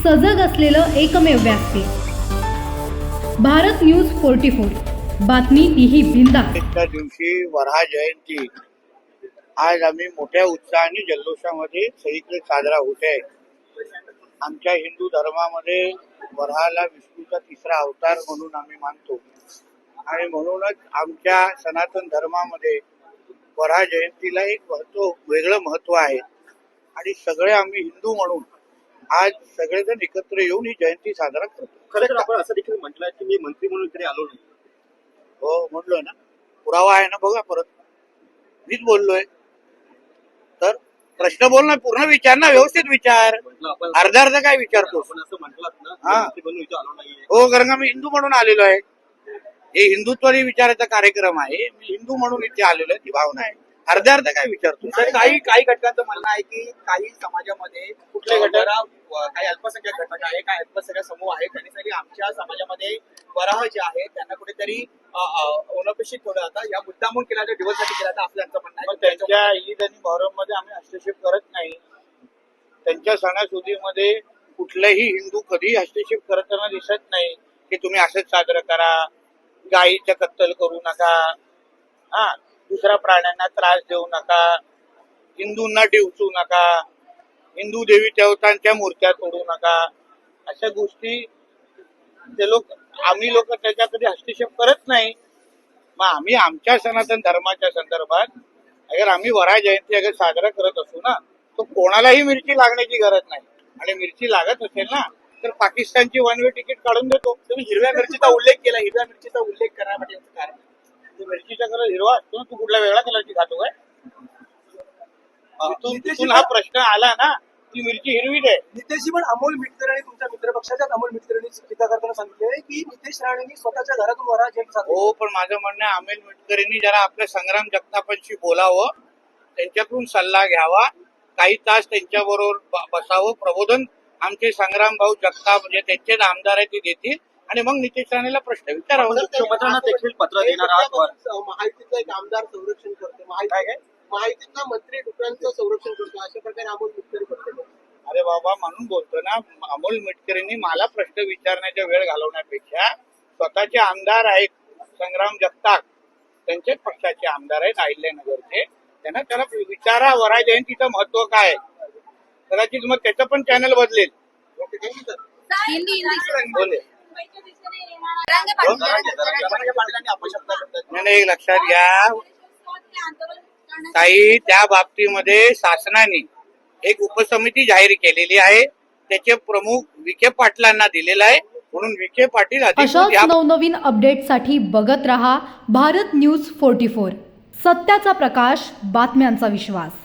सजग असलेलं एकमेव व्यासपीठ भारत न्यूज फोर्टी फोर. बातमी तीही बिंदा दिवशी वरहा जयंती. आज आम्ही मोठ्या उत्साहाने जल्लोषामध्ये सगळीकडे साजरा होत आहे. आमच्या हिंदू धर्मामध्ये वरहाला विष्णूचा तिसरा अवतार म्हणून आम्ही मानतो. आणि म्हणूनच आमच्या सनातन धर्मामध्ये वरहा जयंतीला एक महत्त्व वेगळं महत्त्व आहे. आणि सगळे आम्ही हिंदू म्हणून आज सगळेजण एकत्र येऊन ही जयंती साजरा करतो खरं तर आपण असं देखील म्हटलं की मी मंत्री म्हणून इकडे आलो नाही. हो म्हणलोय ना. पुरावा आहे ना बघा परत. मीच बोललोय. तर प्रश्न बोल ना पूर्ण विचार ना व्यवस्थित विचार. अर्धा अर्धा काय विचारतो हा. हो कारण का मी हिंदू म्हणून आलेलो आहे. हे हिंदुत्वरी विचाराचा कार्यक्रम आहे. मी हिंदू म्हणून इथे आलेलो आहे ती भावना आहे. अर्ध्या अर्धा काय विचारतो तर काही काही घटकांचं म्हणणं आहे की काही समाजामध्ये कुठले घटक? काही अल्पसंख्याक घटक आहे काही अल्पसंख्याक समूह आहे त्यांनी तरी आमच्या समाजामध्ये वराह जे आहे त्यांना कुठेतरी अनपेक्षित ठेवलं जातं. या मुद्दामून केला जातो दिवससाठी केला जातं असं त्यांचं म्हणणं आहे. त्यांच्या ईद आणि मोहरममध्ये आम्ही हस्तक्षेप करत नाही. त्यांच्या सणासुदीमध्ये कुठलाही हिंदू कधी हस्तक्षेप करताना दिसत नाही की तुम्ही असंच साजरं करा गायीचं कत्तल करू नका हा दुसऱ्या प्राण्यांना त्रास देऊ नका हिंदूंना डिवचू नका. हिंदू देवी देवतांच्या मूर्त्या तोडू नका. अशा गोष्टी ते लोक आम्ही लोक त्याच्या कधी हस्तक्षेप करत नाही. मग आम्ही आमच्या सनातन धर्माच्या संदर्भात अगर आम्ही वरा जयंती अगर साजरा करत असू ना तर कोणालाही मिरची लागण्याची गरज नाही. आणि मिरची लागत असेल ना तर पाकिस्तानची वन वे तिकीट काढून देतो. तुम्ही हिरव्या मिरचीचा उल्लेख केला हिरव्या मिरचीचा उल्लेख करण्यासाठी याचं कारण. मिरचीचा कलर हिरवा असतो ना तू कुठल्या वेगळ्या कलरची खातो काय? तिथून हा प्रश्न आला ना ती मिरची हिरवीच आहे. नितेशजी पण अमोल मिटकर आणि तुमच्या मित्रपक्षाच्याच अमोल मिटकरांनी टीका करताना सांगितले की नितेश राणेंनी स्वतःच्या घरातून वरा साजरी हो पण माझं म्हणणं आहे अमिल मिटकरींनी जरा आपल्या संग्राम जगतापांशी बोलावं त्यांच्याकडून सल्ला घ्यावा काही तास त्यांच्याबरोबर ब- बसावं. प्रबोधन आमचे संग्राम भाऊ जगताप म्हणजे त्यांचेच आमदार आहे ते देतील. आणि मग नितेश राणेला प्रश्न विचारावा. मुख्यमंत्र्यांना देखील पत्र देणार आहात. वर. माहितीचा एक आमदार संरक्षण करतो. काय? काय? माहिती माहितीतला मंत्री डुकरांचं संरक्षण करतो. अशा प्रकारे अमोल मिटकरी करतो अरे बाबा म्हणून बोलतो ना अमोल मिटकरींनी मला प्रश्न विचारण्याचा वेळ घालवण्यापेक्षा स्वतःचे आमदार आहेत संग्राम जगताप त्यांचेच पक्षाचे आमदार आहेत अहिल्यानगरचे. त्यांना त्याला विचारा वरा जयंतीचं महत्त्व काय? आहे. कदाचित मग त्याचं पण चॅनल बदलेल. Okay thank you sir Hindi Hindi. बोले. रंग हो? नाही, नाही, एक लक्षात घ्या. ताई त्या बाबतीमध्ये शासनाने एक उपसमिती जाहीर केलेली आहे. त्याचे प्रमुख विखे पाटलांना दिलेला आहे. म्हणून विखे पाटील अशाच नवनवीन अपडेटसाठी बघत रहा भारत न्यूज फोर्टी फोर. सत्याचा प्रकाश बातम्यांचा विश्वास.